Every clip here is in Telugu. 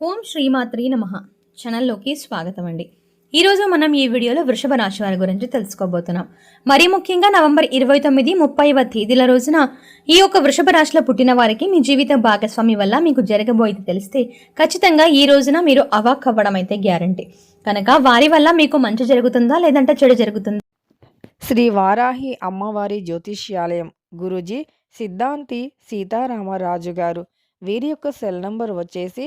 ఓం శ్రీమాత్రి నమ. ఛానల్లోకి స్వాగతం అండి ఈరోజు మనం ఈ వీడియోలో వృషభ రాశి వారి గురించి తెలుసుకోబోతున్నాం. మరీ ముఖ్యంగా నవంబర్ ఇరవై తొమ్మిది ముప్పైవ తేదీల రోజున ఈ యొక్క వృషభ రాశిలో పుట్టిన వారికి మీ జీవిత భాగస్వామి వల్ల మీకు జరగబోయేది తెలిస్తే ఖచ్చితంగా ఈ రోజున మీరు అవాక్ అవ్వడం అయితే గ్యారంటీ. కనుక వారి వల్ల మీకు మంచి జరుగుతుందా లేదంటే చెడు జరుగుతుందా? శ్రీ వారాహి అమ్మవారి జ్యోతిష్యాలయం గురూజీ సిద్ధాంతి సీతారామరాజు గారు వీరి యొక్క సెల్ నంబర్ వచ్చేసి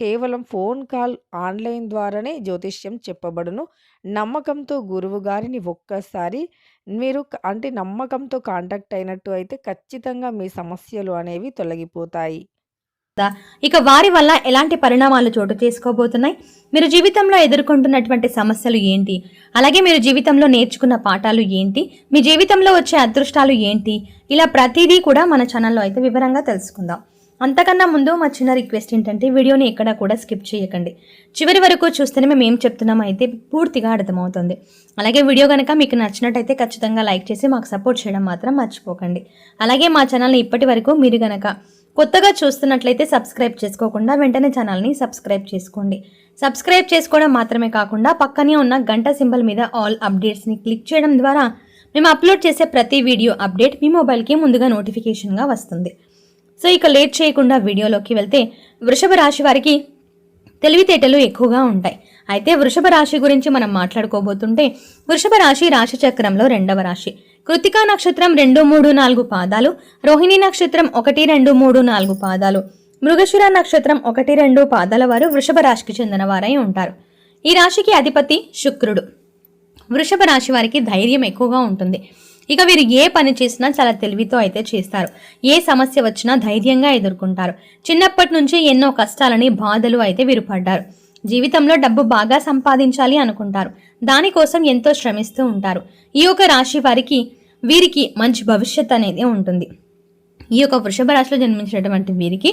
కేవలం ఫోన్ కాల్ ఆన్లైన్ ద్వారానే జ్యోతిష్యం చెప్పబడును. నమ్మకంతో గురువు గారిని ఒక్కసారి మీరు అంటే నమ్మకంతో కాంటాక్ట్ అయినట్టు అయితే ఖచ్చితంగా మీ సమస్యలు అనేవి తొలగిపోతాయి. ఇక వారి వల్ల ఎలాంటి పరిణామాలు చోటు చేసుకోబోతున్నాయి? మీరు జీవితంలో ఎదుర్కొంటున్నటువంటి సమస్యలు ఏంటి? అలాగే మీరు జీవితంలో నేర్చుకున్న పాఠాలు ఏంటి? మీ జీవితంలో వచ్చే అదృష్టాలు ఏంటి? ఇలా ప్రతిదీ కూడా మన ఛానల్లో అయితే వివరంగా తెలుసుకుందాం. అంతకన్నా ముందు మా చిన్న రిక్వెస్ట్ ఏంటంటే వీడియోని ఎక్కడ కూడా స్కిప్ చేయకండి. చివరి వరకు చూస్తేనే మేము ఏం చెప్తున్నామో అయితే పూర్తిగా అర్థమవుతుంది. అలాగే వీడియో కనుక మీకు నచ్చినట్టయితే ఖచ్చితంగా లైక్ చేసి మాకు సపోర్ట్ చేయడం మాత్రం మర్చిపోకండి. అలాగే మా ఛానల్ని ఇప్పటి వరకు మీరు కనుక కొత్తగా చూస్తున్నట్లయితే సబ్స్క్రైబ్ చేసుకోకుండా వెంటనే ఛానల్ని సబ్స్క్రైబ్ చేసుకోండి. సబ్స్క్రైబ్ చేసుకోవడం మాత్రమే కాకుండా పక్కనే ఉన్న గంట సింబల్ మీద ఆల్ అప్డేట్స్ని క్లిక్ చేయడం ద్వారా మేము అప్లోడ్ చేసే ప్రతి వీడియో అప్డేట్ మీ మొబైల్కి ముందుగా నోటిఫికేషన్గా వస్తుంది. సో ఇక లేట్ చేయకుండా వీడియోలోకి వెళ్తే వృషభ రాశి వారికి తెలివితేటలు ఎక్కువగా ఉంటాయి. అయితే వృషభ రాశి గురించి మనం మాట్లాడుకోబోతుంటే వృషభ రాశి రాశి చక్రంలో రెండవ రాశి. కృతికా నక్షత్రం రెండు మూడు నాలుగు పాదాలు రోహిణి నక్షత్రం ఒకటి రెండు మూడు నాలుగు పాదాలు మృగశిర నక్షత్రం ఒకటి రెండు పాదాల వారు వృషభ రాశికి చెందిన వారై ఉంటారు. ఈ రాశికి అధిపతి శుక్రుడు. వృషభ రాశి వారికి ధైర్యం ఎక్కువగా ఉంటుంది. ఇక వీరు ఏ పని చేసినా చాలా తెలివితో అయితే చేస్తారు. ఏ సమస్య వచ్చినా ధైర్యంగా ఎదుర్కొంటారు. చిన్నప్పటి నుంచి ఎన్నో కష్టాలని బాధలు అయితే వీరు పడ్డారు. జీవితంలో డబ్బు బాగా సంపాదించాలి అనుకుంటారు. దానికోసం ఎంతో శ్రమిస్తూ ఉంటారు. ఈ యొక్క రాశి వారికి వీరికి మంచి భవిష్యత్ అనేది ఉంటుంది. ఈ యొక్క వృషభ రాశిలో జన్మించినటువంటి వీరికి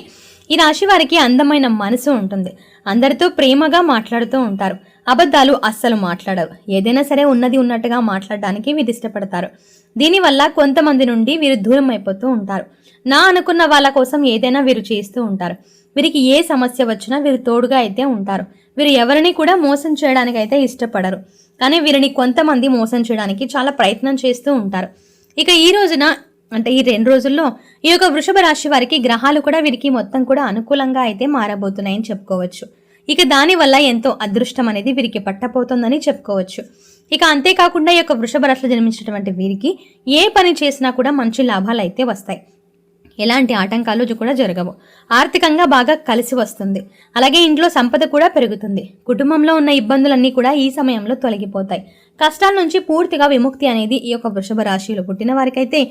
ఈ రాశి వారికి అందమైన మనసు ఉంటుంది. అందరితో ప్రేమగా మాట్లాడుతూ ఉంటారు. అబద్ధాలు అస్సలు మాట్లాడరు ఏదైనా సరే ఉన్నది ఉన్నట్టుగా మాట్లాడడానికి వీరు ఇష్టపడతారు. దీనివల్ల కొంతమంది నుండి వీరు దూరం అయిపోతూ ఉంటారు. నా అనుకున్న వాళ్ళ కోసం ఏదైనా వీరు చేస్తూ ఉంటారు. వీరికి ఏ సమస్య వచ్చినా వీరు తోడుగా అయితే ఉంటారు. వీరు ఎవరిని కూడా మోసం చేయడానికి అయితే ఇష్టపడరు. కానీ వీరిని కొంతమంది మోసం చేయడానికి చాలా ప్రయత్నం చేస్తూ ఉంటారు. ఇక ఈ రోజున అంటే ఈ రెండు రోజుల్లో ఈ యొక్క వృషభ రాశి వారికి గ్రహాలు కూడా వీరికి మొత్తం కూడా అనుకూలంగా అయితే మారబోతున్నాయని చెప్పుకోవచ్చు. ఇక దానివల్ల ఎంతో అదృష్టం అనేది వీరికి పట్టపోతుందని చెప్పుకోవచ్చు. ఇక అంతేకాకుండా ఈ యొక్క వృషభ రాశిలో జన్మించినటువంటి వీరికి ఏ పని చేసినా కూడా మంచి లాభాలు అయితే వస్తాయి. ఎలాంటి ఆటంకాలు కూడా జరగవు. ఆర్థికంగా బాగా కలిసి వస్తుంది. అలాగే ఇంట్లో సంపద కూడా పెరుగుతుంది. కుటుంబంలో ఉన్న ఇబ్బందులన్నీ కూడా ఈ సమయంలో తొలగిపోతాయి. కష్టాల నుంచి పూర్తిగా విముక్తి అనేది ఈ యొక్క వృషభ రాశిలో పుట్టిన వారికైతే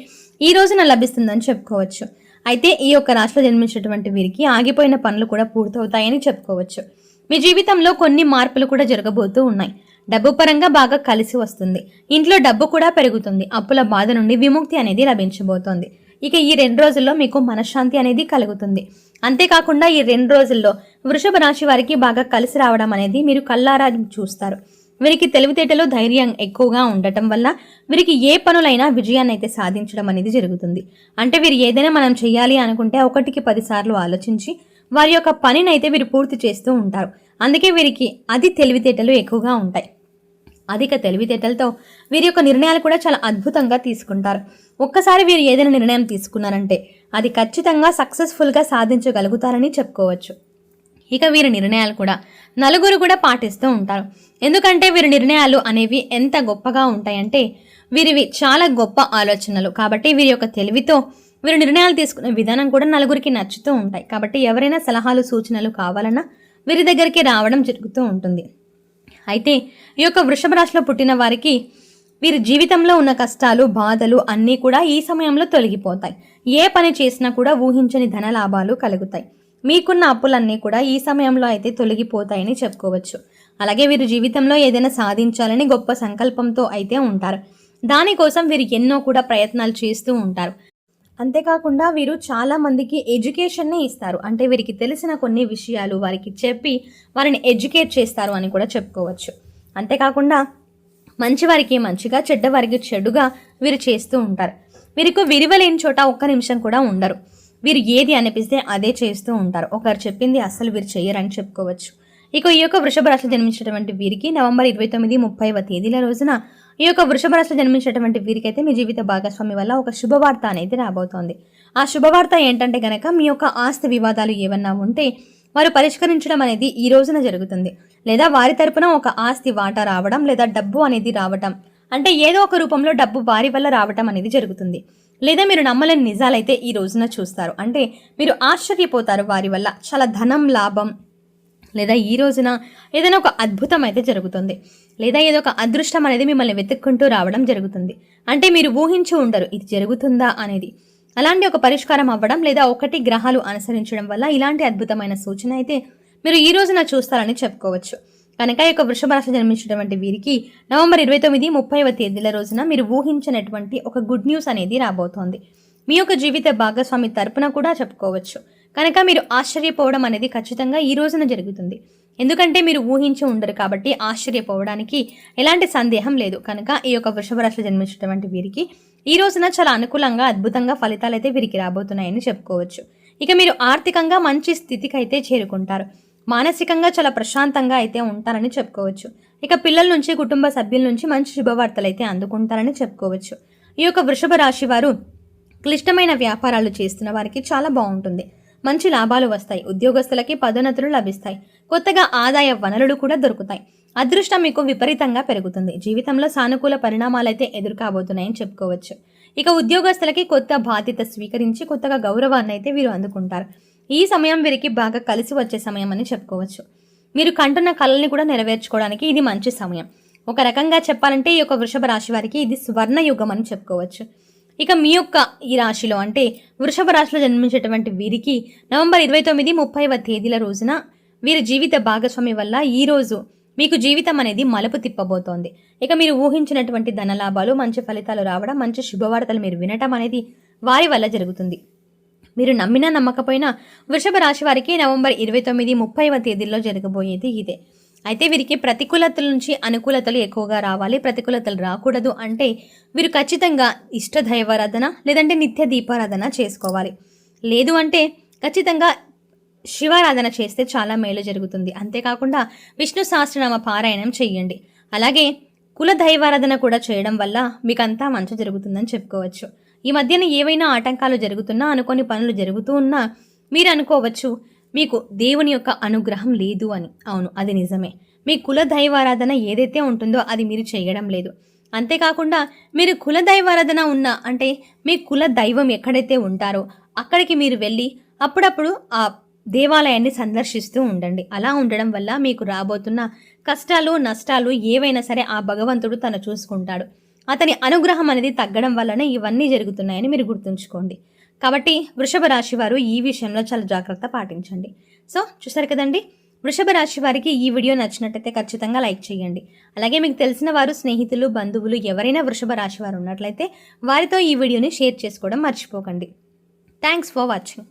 ఈ రోజున లభిస్తుందని చెప్పుకోవచ్చు. అయితే ఈ యొక్క రాశిలో జన్మించినటువంటి వీరికి ఆగిపోయిన పనులు కూడా పూర్తవుతాయని చెప్పుకోవచ్చు. మీ జీవితంలో కొన్ని మార్పులు కూడా జరగబోతూ ఉన్నాయి. డబ్బు పరంగా బాగా కలిసి వస్తుంది. ఇంట్లో డబ్బు కూడా పెరుగుతుంది. అప్పుల బాధ నుండి విముక్తి అనేది లభించబోతోంది. ఇక ఈ రెండు రోజుల్లో మీకు మనశ్శాంతి అనేది కలుగుతుంది. అంతేకాకుండా ఈ రెండు రోజుల్లో వృషభ రాశి వారికి బాగా కలిసి రావడం అనేది మీరు కల్లారా చూస్తారు. వీరికి తెలివితేటలు ధైర్యం ఎక్కువగా ఉండటం వల్ల వీరికి ఏ పనులైనా విజయాన్ని అయితే సాధించడం అనేది జరుగుతుంది. అంటే వీరు ఏదైనా మనం చేయాలి అనుకుంటే ఒకటికి పదిసార్లు ఆలోచించి వారి యొక్క పనిని అయితే వీరు పూర్తి చేస్తూ ఉంటారు. అందుకే వీరికి అది తెలివితేటలు ఎక్కువగా ఉంటాయి. అధిక తెలివితేటలతో వీరి యొక్క నిర్ణయాలు కూడా చాలా అద్భుతంగా తీసుకుంటారు. ఒక్కసారి వీరు ఏదైనా నిర్ణయం తీసుకున్నారంటే అది ఖచ్చితంగా సక్సెస్ఫుల్గా సాధించగలుగుతారని చెప్పుకోవచ్చు. ఇక వీరి నిర్ణయాలు కూడా నలుగురు కూడా పాటిస్తూ ఉంటారు. ఎందుకంటే వీరి నిర్ణయాలు అనేవి ఎంత గొప్పగా ఉంటాయంటే వీరివి చాలా గొప్ప ఆలోచనలు. కాబట్టి వీరి యొక్క తెలివితో వీరు నిర్ణయాలు తీసుకునే విధానం కూడా నలుగురికి నచ్చుతూ ఉంటాయి. కాబట్టి ఎవరైనా సలహాలు సూచనలు కావాలన్నా వీరి దగ్గరికి రావడం జరుగుతూ ఉంటుంది. అయితే ఈ యొక్క వృషభ రాశిలో పుట్టిన వారికి వీరి జీవితంలో ఉన్న కష్టాలు బాధలు అన్నీ కూడా ఈ సమయంలో తొలగిపోతాయి. ఏ పని చేసినా కూడా ఊహించని ధన లాభాలు కలుగుతాయి. మీకున్న అప్పులన్నీ కూడా ఈ సమయంలో అయితే తొలగిపోతాయని చెప్పుకోవచ్చు. అలాగే వీరు జీవితంలో ఏదైనా సాధించాలని గొప్ప సంకల్పంతో అయితే ఉంటారు. దానికోసం వీరు ఎన్నో కూడా ప్రయత్నాలు చేస్తూ ఉంటారు. అంతేకాకుండా వీరు చాలామందికి ఎడ్యుకేషన్నే ఇస్తారు. అంటే వీరికి తెలిసిన కొన్ని విషయాలు వారికి చెప్పి వారిని ఎడ్యుకేట్ చేస్తారు అని కూడా చెప్పుకోవచ్చు. అంతేకాకుండా మంచివారికి మంచిగా చెడ్డవారికి చెడుగా వీరు చేస్తూ ఉంటారు. వీరికి విలువలేని చోట ఒక్క నిమిషం కూడా ఉండరు. వీరు ఏది అనిపిస్తే అదే చేస్తూ ఉంటారు. ఒకరు చెప్పింది అస్సలు వీరు చేయరని చెప్పుకోవచ్చు. ఇక ఈ యొక్క వృషభ రాశిలో జన్మించినటువంటి వీరికి నవంబర్ ఇరవై తొమ్మిది ముప్పైవ తేదీల రోజున ఈ యొక్క వృషభ రాశిలో జన్మించినటువంటి వీరికైతే మీ జీవిత భాగస్వామి వల్ల ఒక శుభవార్త అనేది రాబోతోంది. ఆ శుభవార్త ఏంటంటే గనక మీ యొక్క ఆస్తి వివాదాలు ఏమన్నా ఉంటే వారు పరిష్కరించడం అనేది ఈ రోజున జరుగుతుంది. లేదా వారి తరపున ఒక ఆస్తి వాటా రావడం లేదా డబ్బు అనేది రావటం. అంటే ఏదో ఒక రూపంలో డబ్బు వారి వల్ల రావటం అనేది జరుగుతుంది. లేదా మీరు నమ్మలేని నిజాలైతే ఈ రోజున చూస్తారు. అంటే మీరు ఆశ్చర్యపోతారు వారి వల్ల. చాలా ధనం లాభం లేదా ఈ రోజున ఏదైనా ఒక అద్భుతం అయితే జరుగుతుంది. లేదా ఏదో ఒక అదృష్టం అనేది మిమ్మల్ని వెతుక్కుంటూ రావడం జరుగుతుంది. అంటే మీరు ఊహించి ఉండరు ఇది జరుగుతుందా అనేది. అలాంటి ఒక పరిష్కారం అవ్వడం లేదా ఒకటి గ్రహాలు అనుసరించడం వల్ల ఇలాంటి అద్భుతమైన సూచన అయితే మీరు ఈ రోజున చూస్తారని చెప్పుకోవచ్చు. కనుక ఈ యొక్క వృషభ రాశి జన్మించినటువంటి వీరికి నవంబర్ ఇరవై తొమ్మిది ముప్పైవ తేదీల రోజున మీరు ఊహించినటువంటి ఒక గుడ్ న్యూస్ అనేది రాబోతోంది. మీ యొక్క జీవిత భాగస్వామి తరపున కూడా చెప్పుకోవచ్చు. కనుక మీరు ఆశ్చర్యపోవడం అనేది ఖచ్చితంగా ఈ రోజున జరుగుతుంది. ఎందుకంటే మీరు ఊహించి ఉండరు కాబట్టి ఆశ్చర్యపోవడానికి ఎలాంటి సందేహం లేదు. కనుక ఈ యొక్క వృషభ రాశి జన్మించినటువంటి వీరికి ఈ రోజున చాలా అనుకూలంగా అద్భుతంగా ఫలితాలు అయితే వీరికి రాబోతున్నాయని చెప్పుకోవచ్చు. ఇక మీరు ఆర్థికంగా మంచి స్థితికి అయితే చేరుకుంటారు. మానసికంగా చాలా ప్రశాంతంగా అయితే ఉంటారని చెప్పుకోవచ్చు. ఇక పిల్లల నుంచి కుటుంబ సభ్యుల నుంచి మంచి శుభవార్తలు అయితే అందుకుంటారని చెప్పుకోవచ్చు. ఈ యొక్క వృషభ రాశి వారు క్లిష్టమైన వ్యాపారాలు చేస్తున్న వారికి చాలా బాగుంటుంది. మంచి లాభాలు వస్తాయి. ఉద్యోగస్తులకి పదోన్నతులు లభిస్తాయి. కొత్తగా ఆదాయ వనరులు కూడా దొరుకుతాయి. అదృష్టం మీకు విపరీతంగా పెరుగుతుంది. జీవితంలో సానుకూల పరిణామాలైతే ఎదురుకాబోతున్నాయని చెప్పుకోవచ్చు. ఇక ఉద్యోగస్తులకి కొత్త బాధ్యత స్వీకరించి కొత్తగా గౌరవాన్ని అయితే వీరు అందుకుంటారు. ఈ సమయం వీరికి బాగా కలిసి వచ్చే సమయం అని చెప్పుకోవచ్చు. మీరు కంటున్న కళల్ని కూడా నెరవేర్చుకోవడానికి ఇది మంచి సమయం. ఒక రకంగా చెప్పాలంటే ఈ యొక్క వృషభ రాశి వారికి ఇది స్వర్ణ యుగం అని చెప్పుకోవచ్చు. ఇక మీ యొక్క ఈ రాశిలో అంటే వృషభ రాశిలో జన్మించేటువంటి వీరికి నవంబర్ ఇరవై తొమ్మిది ముప్పైవ తేదీల రోజున వీరి జీవిత భాగస్వామి వల్ల ఈ రోజు మీకు జీవితం అనేది మలుపు తిప్పబోతోంది. ఇక మీరు ఊహించినటువంటి ధనలాభాలు మంచి ఫలితాలు రావడం మంచి శుభవార్తలు మీరు వినటం అనేది వారి వల్ల జరుగుతుంది. మీరు నమ్మినా నమ్మకపోయినా వృషభ రాశి వారికి నవంబర్ ఇరవై తొమ్మిది ముప్పైవ తేదీల్లో జరగబోయేది ఇదే. అయితే వీరికి ప్రతికూలతల నుంచి అనుకూలతలు ఎక్కువగా రావాలి. ప్రతికూలతలు రాకూడదు అంటే వీరు ఖచ్చితంగా ఇష్ట దైవారాధన లేదంటే నిత్య దీపారాధన చేసుకోవాలి. లేదు అంటే ఖచ్చితంగా శివారాధన చేస్తే చాలా మేలు జరుగుతుంది. అంతేకాకుండా విష్ణు సహస్రనామ పారాయణం చెయ్యండి అలాగే కుల దైవారాధన కూడా చేయడం వల్ల మీకంతా మంచి జరుగుతుందని చెప్పుకోవచ్చు. ఈ మధ్యన ఏవైనా ఆటంకాలు జరుగుతున్నా అనుకోని పనులు జరుగుతూ ఉన్నా మీరు అనుకోవచ్చు మీకు దేవుని యొక్క అనుగ్రహం లేదు అని. అవును అది నిజమే. మీ కుల దైవారాధన ఏదైతే ఉంటుందో అది మీరు చేయడం లేదు. అంతేకాకుండా మీరు కుల దైవారాధన ఉన్న అంటే మీ కుల దైవం ఎక్కడైతే ఉంటారో అక్కడికి మీరు వెళ్ళి అప్పుడప్పుడు ఆ దేవాలయాన్ని సందర్శిస్తూ ఉండండి. అలా ఉండడం వల్ల మీకు రాబోతున్న కష్టాలు నష్టాలు ఏవైనా సరే ఆ భగవంతుడు తను చూసుకుంటాడు. అతని అనుగ్రహం అనేది తగ్గడం వల్లనే ఇవన్నీ జరుగుతున్నాయని మీరు గుర్తుంచుకోండి. కాబట్టి వృషభ రాశి వారు ఈ విషయంలో చాలా జాగ్రత్త పాటించండి. సో చూసారు కదండి? వృషభ రాశి వారికి ఈ వీడియో నచ్చినట్టయితే ఖచ్చితంగా లైక్ చేయండి. అలాగే మీకు తెలిసిన వారు స్నేహితులు బంధువులు ఎవరైనా వృషభ రాశి వారు ఉన్నట్లయితే వారితో ఈ వీడియోని షేర్ చేసుకోవడం మర్చిపోకండి. Thanks for watching.